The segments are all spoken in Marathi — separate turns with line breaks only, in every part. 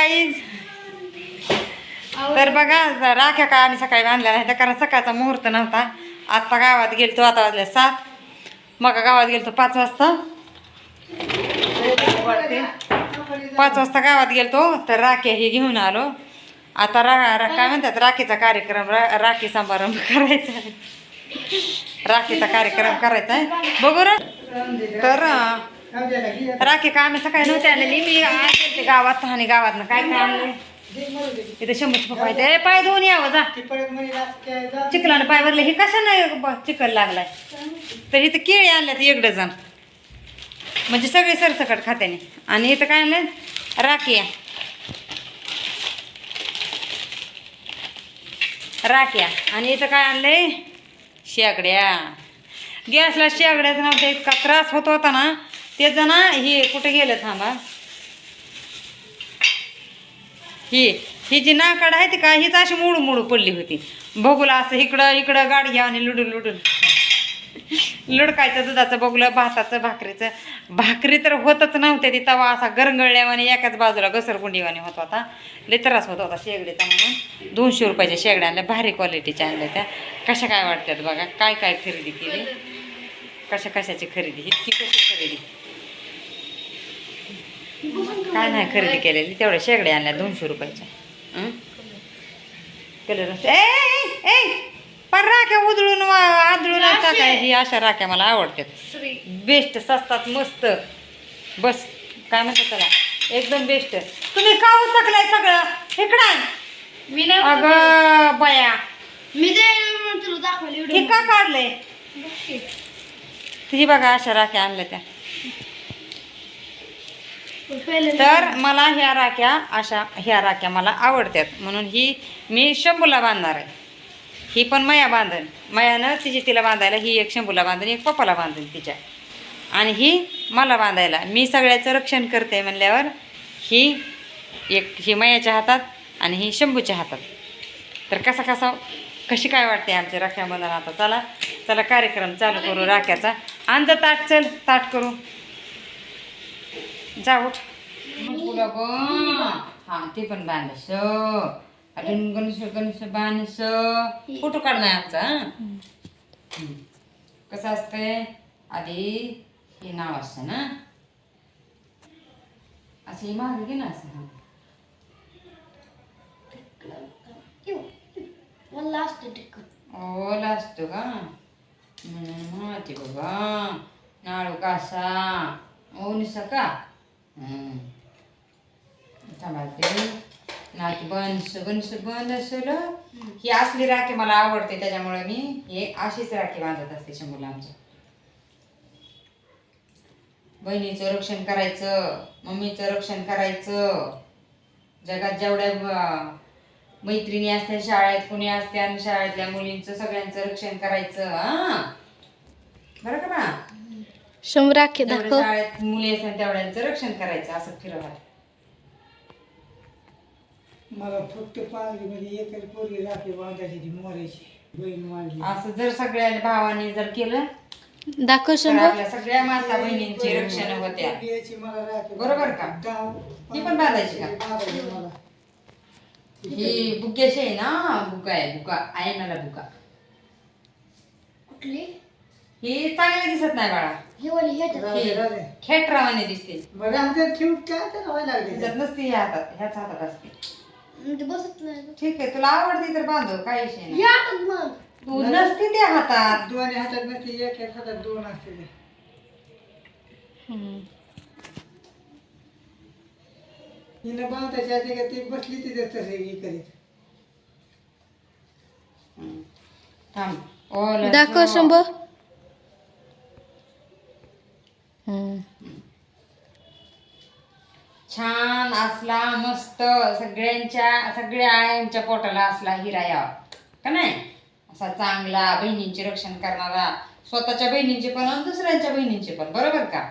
गाईज तर बघा राख्या काय आम्ही सकाळी बांधल्या नाही कारण सकाळचा मुहूर्त नव्हता. आत्ता गावात गेलतो आता वाजले सात. मग गावात गेलतो पाच वाजता. पाच वाजता गावात गेलतो तर राख्या हे घेऊन आलो. आता रा काय म्हणतात राखीचा कार्यक्रम रा राखी समारंभ करायचा आहे. राखीचा कार्यक्रम करायचा आहे. बघू तर राखी का सकाळी नव्हते आलेली मी आज गेलते गावात आणि गावात काय काय आणले इथे शंभर पप्पा ते पाय धुवून यावं हो, जा. चिखलानं पाय भरले. हे कशा नाही चिखल लागलाय? तर इथं केळी आणल्यात एक डझन. म्हणजे सगळे सरसकट खात्याने. आणि इथं काय आणलं राखी आहे. राख्या आणि इथं काय आणलंय? शेगड्या. गॅसला शेगड्याचं नव्हतं इतका त्रास होत होता ना. ते जण हे कुठे गेलं थांबा. ही ही जी नाकाड आहे ती का हीच अशी मुडू मुडू पडली होती. बघूला असं इकडं इकडं गाडी घ्या आणि लुडून लुडून. लुडकायचं दुधाचं बघलं भाताचं भाकरीचं. भाकरी तर होतच नव्हत्या ती तवा असा गरंगळल्यावाने एकाच बाजूला घसरगुंडीवाने होत होता. लेतरास त्रास होत होता शेगडीचा म्हणून. दोनशे रुपयाच्या शेगड्या आणल्या भारी क्वालिटीच्या आणल्या त्या. कशा काय वाटतात बघा काय काय खरेदी केली? कशा कशाची खरेदी? इतकी कशी खरेदी? काय नाही खरेदी केलेली तेवढ्या शेगड्या आणल्या दोनशे रुपयाच्या? कलर ए, पण राख्या उधळून आदळून ही अशा राख्या मला आवडतात. बेस्ट सस्तात मस्त. बस काय म्हणतात त्याला? एकदम बेस्ट तुम्ही का उचकलाय सगळं. इकडं आण.
मी नाही
अगं बया.
मी तुला दाखवली
हे का काढलंय? तुझी बघा अशा राख्या आणल्या त्या. तर मला ह्या राख्या अशा ह्या राख्या मला आवडतात. म्हणून ही मी शंभूला बांधणार आहे. ही पण मया बांधन. मयानं तिची तिला बांधायला ही एक शंभूला बांधन एक पप्पाला बांधन तिच्या. आणि ही मला बांधायला. मी सगळ्याचं रक्षण करते म्हणल्यावर ही एक ही मयाच्या हातात आणि ही शंभूच्या हातात. तर कसा कसा कशी काय वाटते आमच्या राख्या मला आता? चला चला कार्यक्रम चालू करू राख्याचा. अंध ताट चल ताट करू. जा उठ तुला हा. ते पण बांधस अजून गणेश गणेश बांधस फोटो काढणार आमचा हं? हं. कसं असतंय? आधी हे नाव असतं ना? असं हे मागे घे ना असं. हा.
मला असतं
ओला असतो का? हम्म, ते बाबा. नाळू कासा. ओनिस का? हम्म. थांबा ते नाती बनस बनस बंद असेल ही असली राखी मला आवडते त्याच्यामुळे मी हे अशीच राखी बांधत असते शंभूला आमच्या. बहिणीचं रक्षण करायचं मम्मीचं रक्षण करायचं. जगात जेवढ्या मैत्रिणी असतात शाळेत कुणी असते आणि शाळेतल्या मुलींचं सगळ्यांचं रक्षण करायचं हा? बरं का ना
शंभर
शाळेत मुली असतात तेवढ्यांचं रक्षण करायचं असं फिरवा
मला फक्त पालखीमध्ये एकच पोरगी राखी बांधायची ती मोरायची. बहीण माझी
असं जर सगळ्या भावांनी जर केलं
दाखव
तर
शंभर
आपल्या सगळ्या माता बहिणींची रक्षण होत्या.
याची मला राखी
बरोबर का?
दहा-
ती पण बांधायची का?
बांधायची मला.
ही बुक्याशी आहे ना? बुका आहे बुका. आहे मला बुका.
कुठली?
ही चांगली दिसत नाही बाळा.
ही वाली.
खेटरावाने दिसते.
बरं आमच्या ठेवून काय त्याला व्हायला लागले.
त्याच्यात नसते ह्या हातात ह्याच हातात असते.
बसत नाही.
ठीक आहे तुला आवडते तर बांधव काही विषय नाही.
या मग
तू नसते त्या हातात.
दोन्ही हातात नसते एक एक हातात दोन असते ते. हिनं बांधायची आधी का ती बसली तिथे तसे हे करीत.
थांब. ओलं
दाखव
सो.
शंभर
छान असला मस्त सगळ्यांच्या सगळ्या आयांच्या पोटाला असला हिरा यावा. का नाही? असा चांगला बहिणींचे रक्षण करणारा स्वतःच्या बहिणींचे पण आणि दुसऱ्यांच्या बहिणींचे पण. बरोबर का.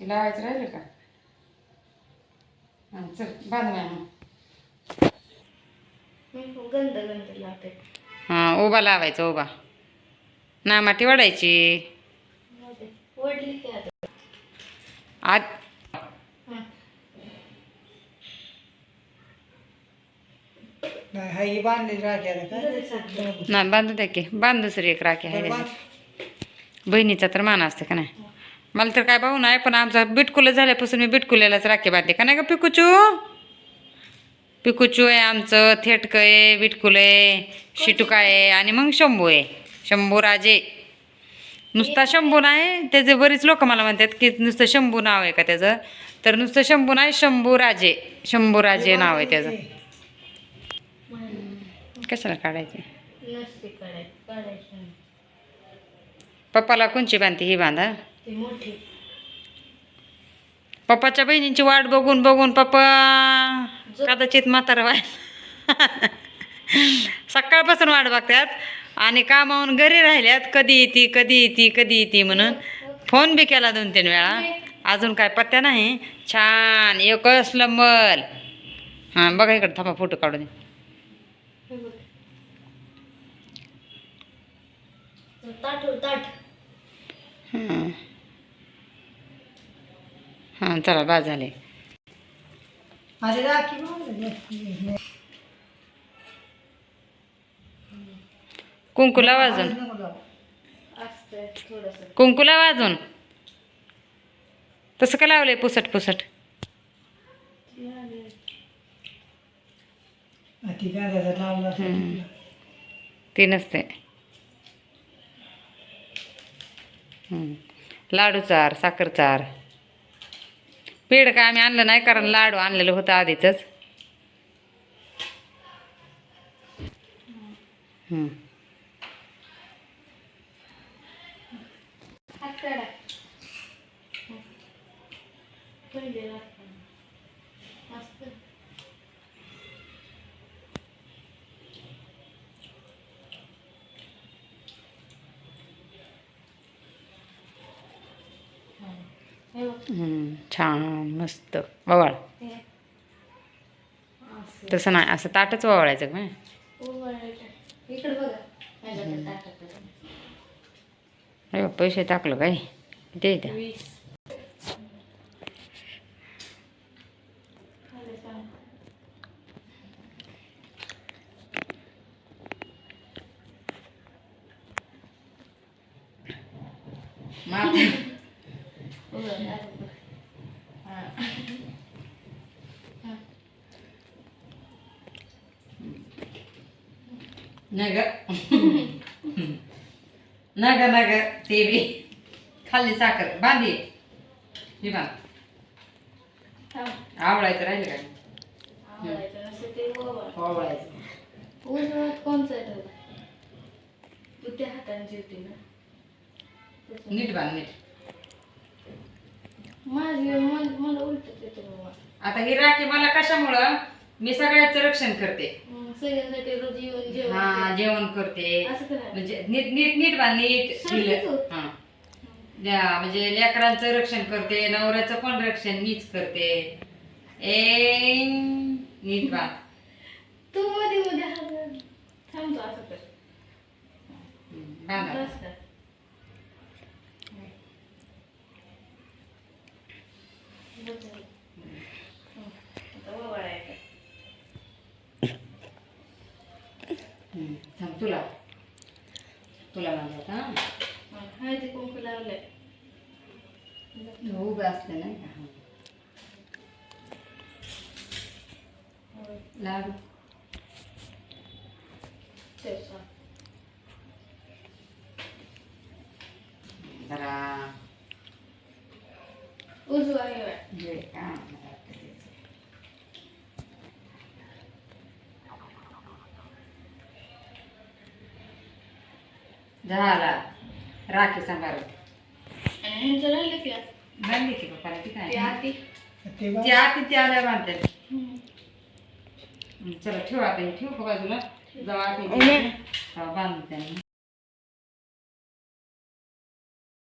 हे लावायचं राहिलं का? हं, चल बांध मॅम
गंध गंध लावते.
हां उभा लावायचा उभा.
वडली की आता.
आत
नाही हा ही काय
बांधू द्या की. बांध दुसरी एक राखी आहे. बहिणीचा तर मान असतं का नाही? मला तर काय भाऊ नाही पण आमचा बिटकुलं झाल्यापासून मी बिटकुल्यालाच राखी बांधते का नाही का पिकुचू? पिकुचू आहे आमचं थेटकं आहे बिटकुल आहे शिटुका आहे आणि मग शंभू आहे. शंभू राजे. नुसता शंभू नाही त्याचे बरीच लोक मला म्हणतात की नुसतं शंभू नाव आहे का त्याचं? तर नुसतं शंभू नाही शंभू राजे. शंभू राजे नाव आहे त्याचं. कशाला काढायचे?
नसते काढायचं काढायचं नाही.
पप्पाला कोणची बांधते ही बांधा?
ती मोठी.
पप्पाच्या बहिणींची वाट बघून बघून पप्पा कदाचित म्हातारा व्हाय सकाळपासून वाट बघतात आणि कामावून घरी राहिल्यात कधी येते कधी येते कधी येते म्हणून. फोन बी केला दोन तीन वेळा. अजून काय पत्त्या नाही. छान एकच नंबर हां बघा इकडे थांबा फोटो काढू दे
हे बघ. ताट हो, ताट
हां हां चला बाद झाले.
अरे राखी.
कुंकुला वाजून. कुंकुला वाजून. तसं का लावलंय पुसट पुसट.
ते
नसते हम्म. लाडू चार साखर चार. पेड काय आम्ही आणलं नाही कारण लाडू आणलेलं होतं आधीच हम्म.
हात काढा पहिले राखा. मस्त हे बघ,
हम्म. छान मस्त ववाळ.
असं.
तसं नाही असं ताटच ववाळायचं का
उभारायचं. इकडे बघा माझ्याकडे ताटात आहे.
अरे पैसे टाकलं काय ते द्या
वीस खाली सांग. उभं राहा. हा. हा.
नग नग नग ते बी खाल्ली साखर बांधी ही बांध. आवडायचं राहिलं काय
कोणचं आहे? तू त्या ना.
नीट बांध नीट
माझी मला येते
आता ही राखी मला कशामुळं मी सगळ्याचं रक्षण करते
सगळ्यांसाठी रोज येऊन जेवण
हा जेवण करते
असं
म्हणजे नीट नीट नीट बांध नीट दिलं. हा द्या, म्हणजे लेकरांचं रक्षण करते नवऱ्याचं पण रक्षण मीच करते ए नीट बांध
तू मध्ये मध्ये. थांबतो असं कर
बांधा
बस कर. बस झालं. हं. आता ओवाळायचं.
हम्म, थांब तुला. तुला बांधत हा?
हळदी कुंकू लावलंय
उभं असलं नाही का. लाडू. जरा.
उजवा हे वाट.
हे का झाला. राखी
की
पप्पाला ती काय?
ते आती.
ते
आल्या बांधते.
हं.
चला ठेव आता हे ठेवू का बाजूला? जाऊ. बांधते.